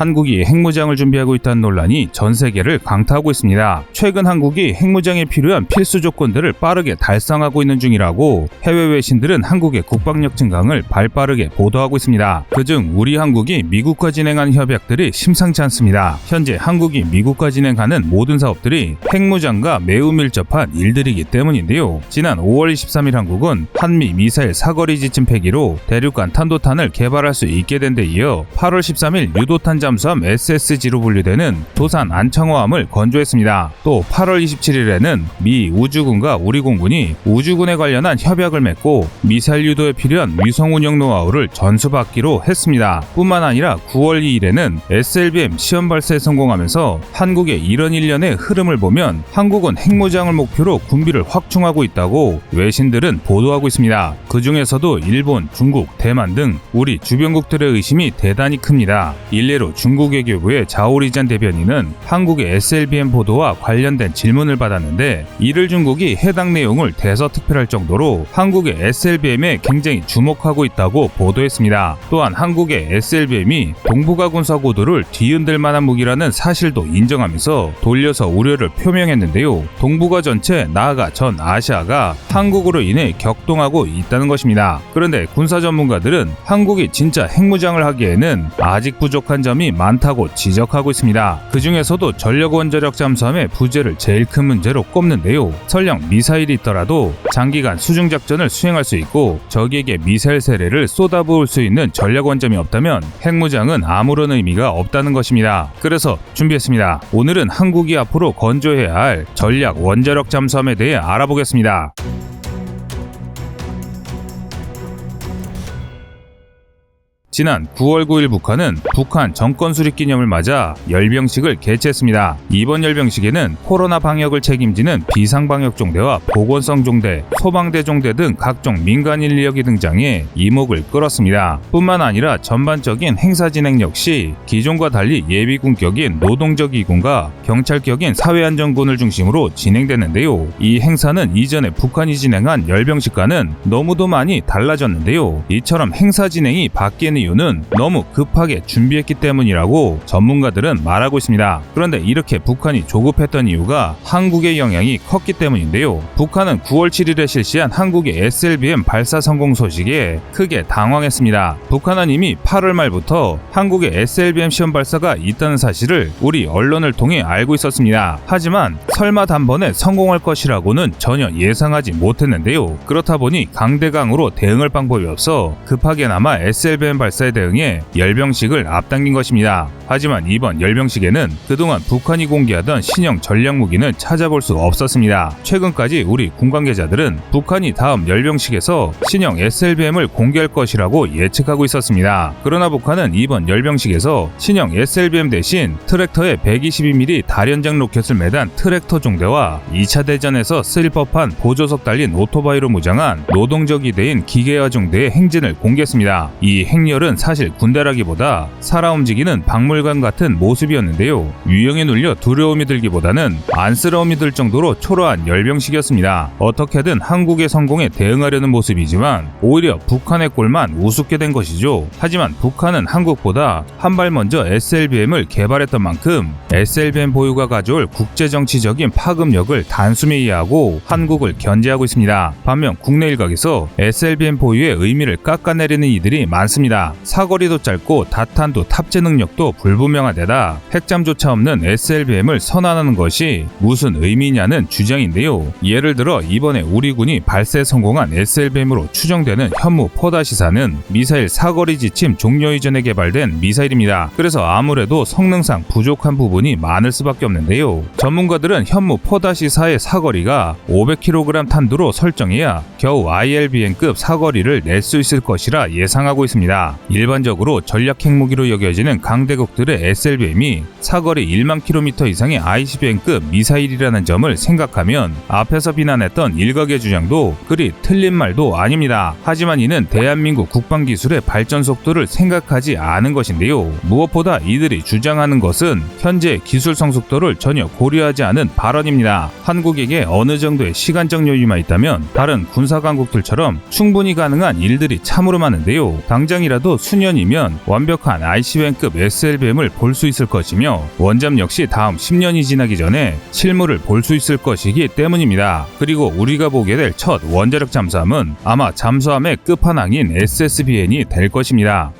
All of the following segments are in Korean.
한국이 핵무장을 준비하고 있다는 논란이 전 세계를 강타하고 있습니다. 최근 한국이 핵무장에 필요한 필수 조건들을 빠르게 달성하고 있는 중이라고 해외 외신들은 한국의 국방력 증강을 발빠르게 보도하고 있습니다. 그중 우리 한국이 미국과 진행한 협약들이 심상치 않습니다. 현재 한국이 미국과 진행하는 모든 사업들이 핵무장과 매우 밀접한 일들이기 때문인데요. 지난 5월 23일 한국은 한미 미사일 사거리 지침 폐기로 대륙간 탄도탄을 개발할 수 있게 된 데 이어 8월 13일 유도탄 잠수함 SSG로 분류되는 도산 안창호함을 건조했습니다. 또 8월 27일에는 미 우주군과 우리 공군이 우주군에 관련한 협약을 맺고 미사일 유도에 필요한 위성 운영 노하우를 전수받기로 했습니다. 뿐만 아니라 9월 2일에는 SLBM 시험 발사에 성공하면서 한국의 이런 일련의 흐름을 보면 한국은 핵무장을 목표로 군비를 확충하고 있다고 외신들은 보도하고 있습니다. 그 중에서도 일본, 중국, 대만 등 우리 주변국들의 의심이 대단히 큽니다. 일례로 중국 외 교부의 자오리잔 대변인은 한국의 SLBM 보도와 관련된 질문을 받았는데 이를 중국이 해당 내용을 대서특필할 정도로 한국의 SLBM에 굉장히 주목하고 있다고 보도했습니다. 또한 한국의 SLBM이 동북아 군사 고도를 뒤흔들 만한 무기라는 사실도 인정하면서 돌려서 우려를 표명했는데요. 동북아 전체 나아가 전 아시아가 한국으로 인해 격동하고 있다는 것입니다. 그런데 군사 전문가들은 한국이 진짜 핵무장을 하기에는 아직 부족한 점이 많다고 지적하고 있습니다. 그 중에서도 전력 원자력 잠수함의 부재를 제일 큰 문제로 꼽는데요. 설령 미사일이 있더라도 장기간 수중 작전을 수행할 수 있고 적에게 미사일 세례를 쏟아부을 수 있는 전력 원점이 없다면 핵무장은 아무런 의미가 없다는 것입니다. 그래서 준비했습니다. 오늘은 한국이 앞으로 건조해야 할 전략 원자력 잠수함에 대해 알아보겠습니다. 지난 9월 9일 북한은 북한 정권 수립 기념을 맞아 열병식을 개최했습니다. 이번 열병식에는 코로나 방역을 책임지는 비상방역종대와 보건성종대, 소방대종대 등 각종 민간 인력이 등장해 이목을 끌었습니다. 뿐만 아니라 전반적인 행사 진행 역시 기존과 달리 예비군격인 노동적 이군과 경찰격인 사회안전군을 중심으로 진행되는데요. 이 행사는 이전에 북한이 진행한 열병식과는 너무도 많이 달라졌는데요. 이처럼 행사 진행이 바뀐 이유는 너무 급하게 준비했기 때문이라고 전문가들은 말하고 있습니다. 그런데 이렇게 북한이 조급했던 이유가 한국의 영향이 컸기 때문인데요. 북한은 9월 7일에 실시한 한국의 SLBM 발사 성공 소식에 크게 당황했습니다. 북한은 이미 8월 말부터 한국의 SLBM 시험 발사가 있다는 사실을 우리 언론을 통해 알고 있었습니다. 하지만 설마 단번에 성공할 것이라고는 전혀 예상하지 못했는데요. 그렇다 보니 강대강으로 대응할 방법이 없어 급하게나마 SLBM 발사 에 대응해 열병식을 앞당긴 것입니다. 하지만 이번 열병식에는 그동안 북한이 공개하던 신형 전략 무기는 찾아볼 수 없었습니다. 최근까지 우리 군 관계자들은 북한이 다음 열병식에서 신형 SLBM을 공개할 것이라고 예측하고 있었습니다. 그러나 북한은 이번 열병식에서 신형 SLBM 대신 트랙터에 122mm 다련장 로켓을 매단 트랙터 종대와 2차 대전에서 쓰일 법한 보조석 달린 오토바이로 무장한 노동적 이대인 기계화 종대의 행진을 공개했습니다. 이 행렬은 사실 군대라기보다 살아 움직이는 박물관 같은 모습이었는데요. 유형에 눌려 두려움이 들기보다는 안쓰러움이 들 정도로 초라한 열병식이었습니다. 어떻게든 한국의 성공에 대응하려는 모습이지만 오히려 북한의 꼴만 우습게 된 것이죠. 하지만 북한은 한국보다 한 발 먼저 SLBM을 개발했던 만큼 SLBM 보유가 가져올 국제정치적인 파급력을 단숨에 이해하고 한국을 견제하고 있습니다. 반면 국내 일각에서 SLBM 보유의 의미를 깎아내리는 이들이 많습니다. 사거리도 짧고 다탄도 탑재 능력도 불분명하데다 핵잠조차 없는 SLBM을 선언하는 것이 무슨 의미냐는 주장인데요. 예를 들어 이번에 우리 군이 발사에 성공한 SLBM으로 추정되는 현무 포다시사는 미사일 사거리 지침 종료 이전에 개발된 미사일입니다. 그래서 아무래도 성능상 부족한 부분이 많을 수밖에 없는데요. 전문가들은 현무 포다시사의 사거리가 500kg 탄두로 설정해야 겨우 ILBM급 사거리를 낼 수 있을 것이라 예상하고 있습니다. 일반적으로 전략 핵무기로 여겨지는 강대국들의 SLBM이 사거리 1만 킬로미터 이상의 ICBM급 미사일이라는 점을 생각하면 앞에서 비난했던 일각의 주장도 그리 틀린 말도 아닙니다. 하지만 이는 대한민국 국방 기술의 발전 속도를 생각하지 않은 것인데요. 무엇보다 이들이 주장하는 것은 현재 기술 성숙도를 전혀 고려하지 않은 발언입니다. 한국에게 어느 정도의 시간적 여유만 있다면 다른 군사 강국들처럼 충분히 가능한 일들이 참으로 많은데요. 당장이라도 수년이면 완벽한 ICBM급 SLBM을 볼 수 있을 것이며 원잠 역시 다음 10년이 지나기 전에 실물을 볼 수 있을 것이기 때문입니다. 그리고 우리가 보게 될 첫 원자력 잠수함은 아마 잠수함의 끝판왕인 SSBN이 될 것입니다.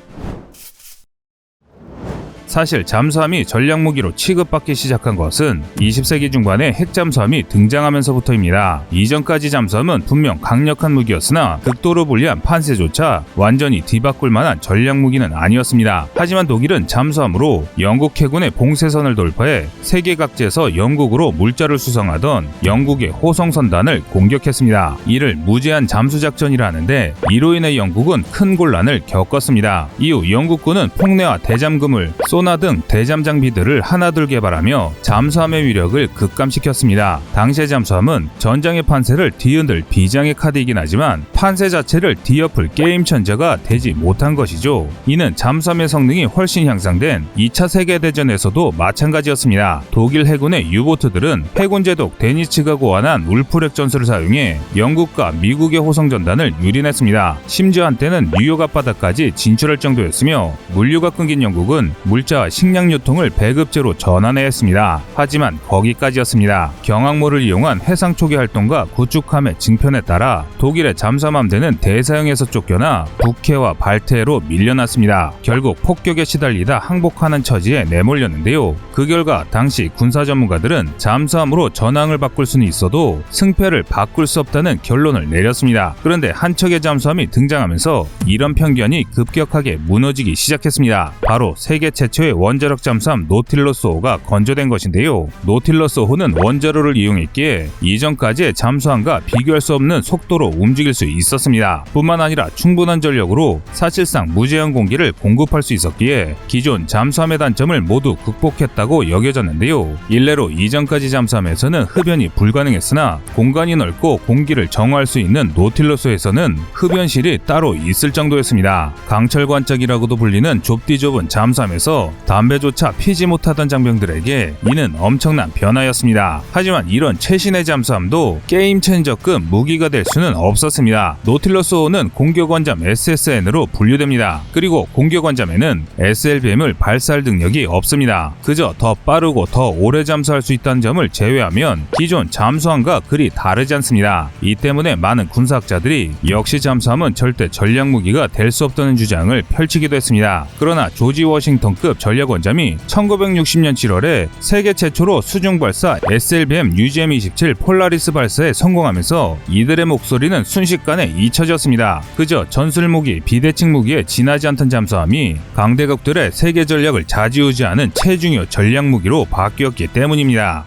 사실 잠수함이 전략 무기로 취급받기 시작한 것은 20세기 중반에 핵잠수함이 등장하면서부터입니다. 이전까지 잠수함은 분명 강력한 무기였으나 극도로 불리한 판세조차 완전히 뒤바꿀 만한 전략 무기는 아니었습니다. 하지만 독일은 잠수함으로 영국 해군의 봉쇄선을 돌파해 세계 각지에서 영국으로 물자를 수송하던 영국의 호송선단을 공격했습니다. 이를 무제한 잠수작전이라 하는데 이로 인해 영국은 큰 곤란을 겪었습니다. 이후 영국군은 폭내와 대잠금을 소나 등 대잠 장비들을 하나둘 개발하며 잠수함의 위력을 급감시켰습니다. 당시의 잠수함은 전장의 판세를 뒤흔들 비장의 카드이긴 하지만 판세 자체를 뒤엎을 게임 천재가 되지 못한 것이죠. 이는 잠수함의 성능이 훨씬 향상된 2차 세계대전에서도 마찬가지였습니다. 독일 해군의 유보트들은 해군 제독 데니츠가 고안한 울프렉 전술을 사용해 영국과 미국의 호송 전단을 유린했습니다. 심지어 한때는 뉴욕 앞바다까지 진출할 정도였으며 물류가 끊긴 영국은 물 자와 식량 유통을 배급제로 전환해야 했습니다. 하지만 거기까지였습니다. 경항모를 이용한 해상 초기 활동과 구축함의 증편에 따라 독일의 잠수함함대는 대서양에서 쫓겨나 북해와 발트해로 밀려났습니다. 결국 폭격에 시달리다 항복하는 처지에 내몰렸는데요. 그 결과 당시 군사 전문가들은 잠수함으로 전황을 바꿀 수는 있어도 승패를 바꿀 수 없다는 결론을 내렸습니다. 그런데 한 척의 잠수함이 등장하면서 이런 편견이 급격하게 무너지기 시작했습니다. 바로 세계 최초 의 원자력 잠수함 노틸러스 호가 건조된 것인데요. 노틸러스 호는 원자로를 이용했기에 이전까지의 잠수함과 비교할 수 없는 속도로 움직일 수 있었습니다. 뿐만 아니라 충분한 전력으로 사실상 무제한 공기를 공급할 수 있었기에 기존 잠수함의 단점을 모두 극복했다고 여겨졌는데요. 일례로 이전까지 잠수함에서는 흡연이 불가능했으나 공간이 넓고 공기를 정화할 수 있는 노틸러스에서는 흡연실이 따로 있을 정도였습니다. 강철관짝이라고도 불리는 좁디 좁은 잠수함에서 담배조차 피지 못하던 장병들에게 이는 엄청난 변화였습니다. 하지만 이런 최신의 잠수함도 게임 체인저급 무기가 될 수는 없었습니다. 노틸러스 호는 공격원잠 SSN으로 분류됩니다. 그리고 공격원잠에는 SLBM을 발사할 능력이 없습니다. 그저 더 빠르고 더 오래 잠수할 수 있다는 점을 제외하면 기존 잠수함과 그리 다르지 않습니다. 이 때문에 많은 군사학자들이 역시 잠수함은 절대 전략 무기가 될 수 없다는 주장을 펼치기도 했습니다. 그러나 조지 워싱턴급 전략 원잠이 1960년 7월에 세계 최초로 수중 발사 SLBM UGM-27 폴라리스 발사에 성공하면서 이들의 목소리는 순식간에 잊혀졌습니다. 그저 전술 무기, 비대칭 무기에 지나지 않던 잠수함이 강대국들의 세계 전략을 좌지우지하는 최중요 전략 무기로 바뀌었기 때문입니다.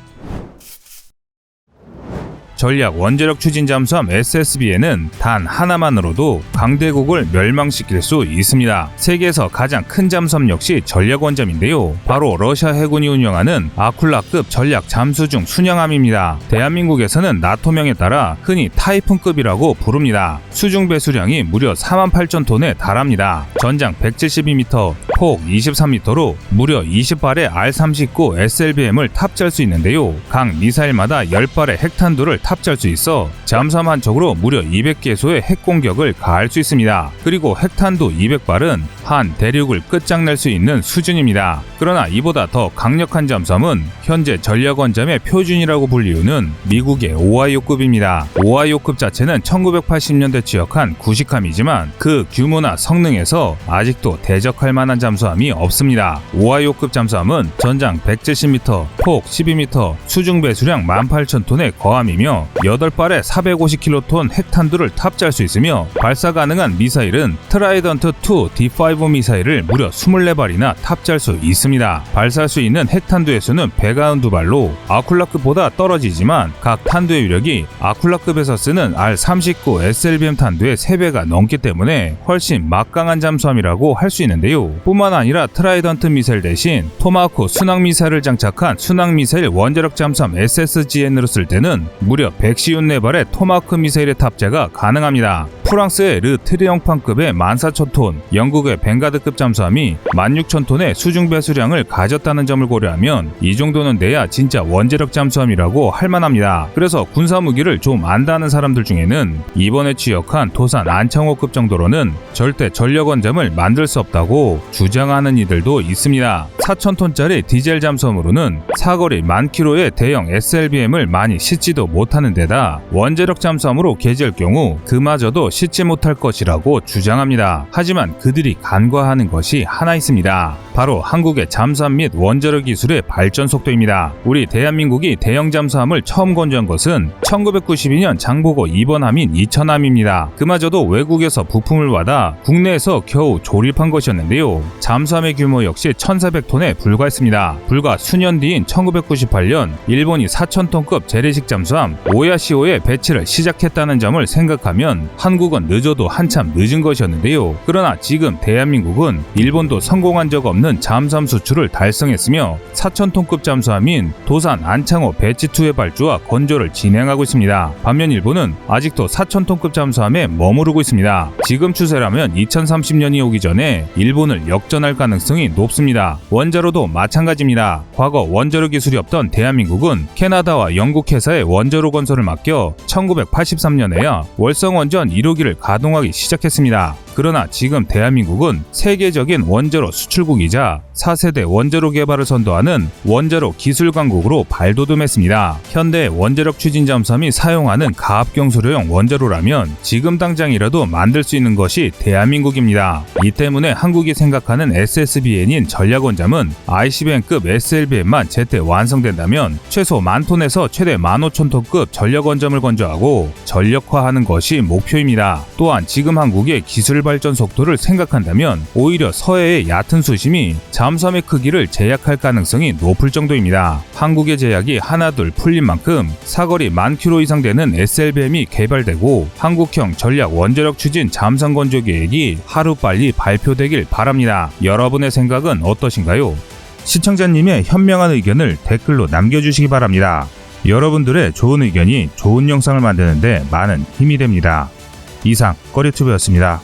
전략 원자력 추진 잠수함 SSB에는 단 하나만으로도 강대국을 멸망시킬 수 있습니다. 세계에서 가장 큰 잠수함 역시 전략 원잠인데요. 바로 러시아 해군이 운영하는 아쿨라급 전략 잠수 중 순양함입니다. 대한민국에서는 나토명에 따라 흔히 타이푼급이라고 부릅니다. 수중 배수량이 무려 4만 8천 톤에 달합니다. 전장 172m, 폭 23m로 무려 20발의 R-39 SLBM을 탑재할 수 있는데요. 각 미사일마다 10발의 핵탄두를 탑재할 수 있어 잠수함 한쪽으로 무려 200개소의 핵 공격을 가할 수 있습니다. 그리고 핵탄두 200발은 한 대륙을 끝장낼 수 있는 수준입니다. 그러나 이보다 더 강력한 잠수함은 현재 전략원잠의 표준이라고 불리우는 미국의 오하이오급입니다. 오하이오급 자체는 1980년대 취역한 구식함이지만 그 규모나 성능에서 아직도 대적할 만한 잠수함이 없습니다. 오하이오급 잠수함은 전장 170m, 폭 12m, 수중 배수량 18,000톤의 거함이며 8발의 450킬로톤 핵탄두를 탑재할 수 있으며 발사 가능한 미사일은 트라이던트 2 D5 미사일을 무려 24발이나 탑재할 수 있습니다. 발사할 수 있는 핵탄두의 수는 192발로 아쿨라급보다 떨어지지만 각 탄두의 위력이 아쿨라급에서 쓰는 R-39 SLBM 탄두의 3배가 넘기 때문에 훨씬 막강한 잠수함이라고 할 수 있는데요. 뿐만 아니라 트라이던트 미사일 대신 토마호크 순항 미사일을 장착한 순항 미사일 원자력 잠수함 SSGN으로 쓸 때는 무려 154발의 토마크 미사일의 탑재가 가능합니다. 프랑스의 르 트리엉판급의 14,000톤, 영국의 벵가드급 잠수함이 16,000톤의 수중 배수량을 가졌다는 점을 고려하면 이 정도는 돼야 진짜 원자력 잠수함이라고 할 만합니다. 그래서 군사 무기를 좀 안다는 사람들 중에는 이번에 취역한 도산 안창호급 정도로는 절대 전력 원잠을 만들 수 없다고 주장하는 이들도 있습니다. 4,000톤짜리 디젤 잠수함으로는 사거리 만 킬로의 대형 SLBM을 많이 싣지도 못 하는 데다 원자력 잠수함으로 개재할 경우 그마저도 싣지 못할 것이라고 주장합니다. 하지만 그들이 간과하는 것이 하나 있습니다. 바로 한국의 잠수함 및 원자력 기술의 발전 속도입니다. 우리 대한민국이 대형 잠수함을 처음 건조한 것은 1992년 장보고 2번 함인 이천함입니다. 그마저도 외국에서 부품을 받아 국내에서 겨우 조립한 것이었는데요. 잠수함의 규모 역시 1,400톤에 불과했습니다. 불과 수년 뒤인 1998년 일본이 4,000톤급 재래식 잠수함 오야시오의 배치를 시작했다는 점을 생각하면 한국은 늦어도 한참 늦은 것이었는데요. 그러나 지금 대한민국은 일본도 성공한 적 없는 잠수함 수출을 달성했으며 4,000톤급 잠수함인 도산 안창호 배치2의 발주와 건조를 진행하고 있습니다. 반면 일본은 아직도 4,000톤급 잠수함에 머무르고 있습니다. 지금 추세라면 2030년이 오기 전에 일본을 역전할 가능성이 높습니다. 원자로도 마찬가지입니다. 과거 원자로 기술이 없던 대한민국은 캐나다와 영국 회사의 원자로 건설을 맡겨 1983년에야 월성 원전 1호기를 가동하기 시작했습니다. 그러나 지금 대한민국은 세계적인 원자로 수출국이자 4세대 원자로 개발을 선도하는 원자로 기술 강국으로 발돋움했습니다. 현대 원자력 추진 잠수함이 사용하는 가압 경수로용 원자로라면 지금 당장이라도 만들 수 있는 것이 대한민국입니다. 이 때문에 한국이 생각하는 SSBN인 전략원잠은 ICBM급 SLBM만 제때 완성된다면 최소 만 톤에서 최대 15,000톤급 전력원잠을 건조하고 전력화하는 것이 목표입니다. 또한 지금 한국의 기술 발전 속도를 생각한다면 오히려 서해의 얕은 수심이 잠수함의 크기를 제약할 가능성이 높을 정도입니다. 한국의 제약이 하나둘 풀린 만큼 사거리 만 킬로 이상 되는 SLBM이 개발되고 한국형 전략 원자력 추진 잠수함 건조 계획이 하루빨리 발표되길 바랍니다. 여러분의 생각은 어떠신가요? 시청자님의 현명한 의견을 댓글로 남겨주시기 바랍니다. 여러분들의 좋은 의견이 좋은 영상을 만드는데 많은 힘이 됩니다. 이상 꺼리튜브였습니다.